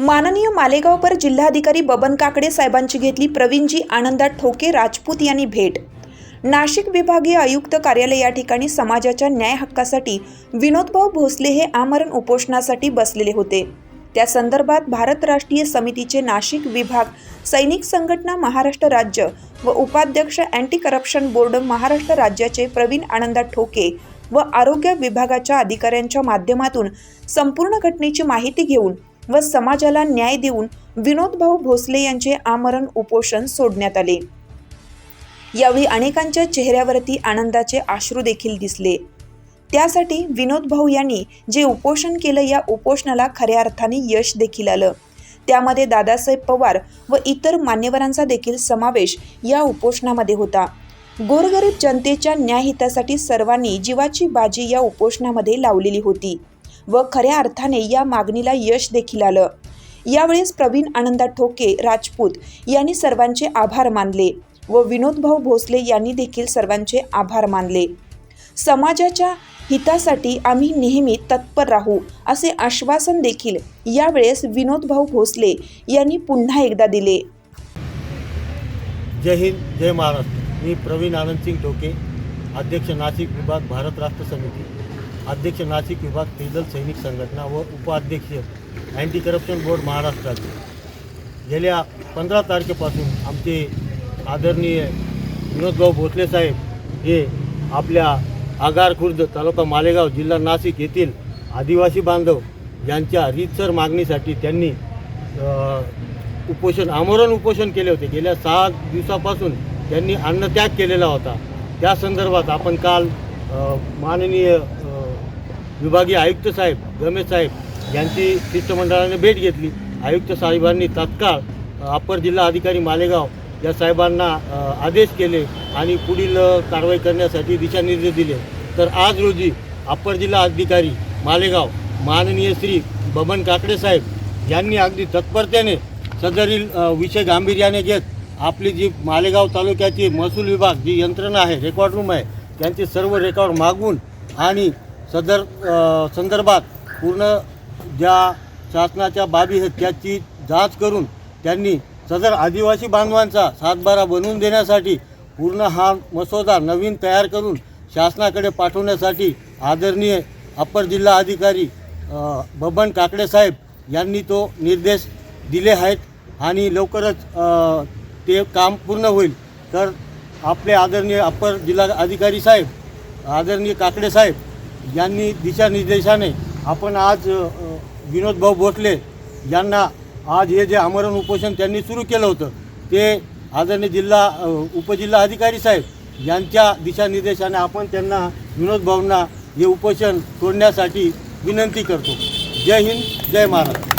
माननीय मालेगावपर जिल्हाधिकारी बबन काकडे साहेबांची घेतली प्रवीणजी आनंदा ठोके राजपूत यांनी भेट. नाशिक विभागीय आयुक्त कार्यालय या ठिकाणी समाजाच्या न्याय हक्कासाठी विनोदभाऊ भोसले हे आमरण उपोषणासाठी बसलेले होते. त्या संदर्भात भारत राष्ट्रीय समितीचे नाशिक विभाग सैनिक संघटना महाराष्ट्र राज्य व उपाध्यक्ष अँटी करप्शन बोर्ड महाराष्ट्र राज्याचे प्रवीण आनंदा ठोके व आरोग्य विभागाच्या अधिकाऱ्यांच्या माध्यमातून संपूर्ण घटनेची माहिती घेऊन व समाजाला न्याय देऊन विनोदभाऊ भोसले यांचे आमरण उपोषण सोडण्यात आले. यावेळी अनेकांच्या चेहऱ्यावरती आनंदाचे आश्रू देखील दिसले. त्यासाठी विनोद भाऊ यांनी जे उपोषण केलं या उपोषणाला खऱ्या अर्थाने यश देखील आलं. त्यामध्ये दादासाहेब पवार व इतर मान्यवरांचा देखील समावेश या उपोषणामध्ये होता. गोरगरीब जनतेच्या न्यायहितासाठी सर्वांनी जीवाची बाजी या उपोषणामध्ये लावलेली होती. व खऱ्या अर्थाने या मागणीला यश देखील आलं. यावेळेस प्रवीण आनंदा ठोके राजपूत यांनी सर्वांचे आभार मानले व विनोदभाऊ भोसले यांनी देखील सर्वांचे आभार मानले. समाजाच्या हितासाठी आम्ही नेहमी तत्पर राहू असे आश्वासन देखील यावेळेस विनोदभाऊ भोसले यांनी पुन्हा एकदा दिले. जय हिंद जय महाराष्ट्र. मी प्रवीण आनंदसिंग टोके अध्यक्ष नाशिक विभाग भारत राष्ट्र समिती. अध्यक्ष नाशिक विभाग तेजल सैनिक संघटना व उपाध्यक्ष अँटी करप्शन बोर्ड महाराष्ट्राचे. गेल्या पंधरा तारखेपासून आमचे आदरणीय विनोदभाऊ भोसले साहेब हे आपल्या आगार खुर्द तालुका मालेगाव जिल्हा नाशिक येथील आदिवासी बांधव यांच्या रीतसर मागणीसाठी त्यांनी उपोषण आमरण उपोषण केले होते. गेल्या सहा दिवसापासून त्यांनी अन्नत्याग केलेला होता. त्या संदर्भात आपण काल माननीय विभागीय आयुक्त साहेब गमेश साहेब यांची शिष्टमंडळाने भेट घेतली. आयुक्त साहेबांनी तात्काळ अप्पर जिल्हा अधिकारी मालेगाव या साहेबांना आदेश केले आणि पुढील कारवाई करण्यासाठी दिशानिर्देश दिले. तर आज रोजी अप्पर जिल्हा अधिकारी मालेगाव माननीय श्री बबन काकडे साहेब यांनी अगदी तत्परतेने सदरील विषय गांभीर्याने घेत आपली जी मालेगाव तालुक्याची महसूल विभाग जी यंत्रणा आहे रेकॉर्ड रूम आहे त्यांचे सर्व रेकॉर्ड मागवून आणि सदर संदर्भात पूर्ण ज्या शासनाच्या बाबी आहेत त्याची जाच करून त्यांनी सदर आदिवासी बांधवांचा सातबारा बनवून देण्यासाठी पूर्ण हा मसोदा नवीन तयार करून शासनाकडे पाठवण्यासाठी आदरणीय अप्पर जिल्हा अधिकारी बबन काकडे साहेब यांनी तो निर्देश दिले आहेत आणि लवकरच ते काम पूर्ण होईल. तर आपले आदरणीय अप्पर जिल्हा अधिकारी साहेब आदरणीय काकडे साहेब यांनी दिशानिर्देशाने आपण आज विनोदभाऊ भोसले यांना आज हे जे आमरण उपोषण त्यांनी सुरू केलं होतं ते आदरणीय जिल्हा उपजिल्हा अधिकारी साहेब यांच्या दिशानिर्देशाने आपण त्यांना विनोद भाऊंना हे उपोषण सोडण्यासाठी विनंती करतो. जय हिंद जय महाराष्ट्र.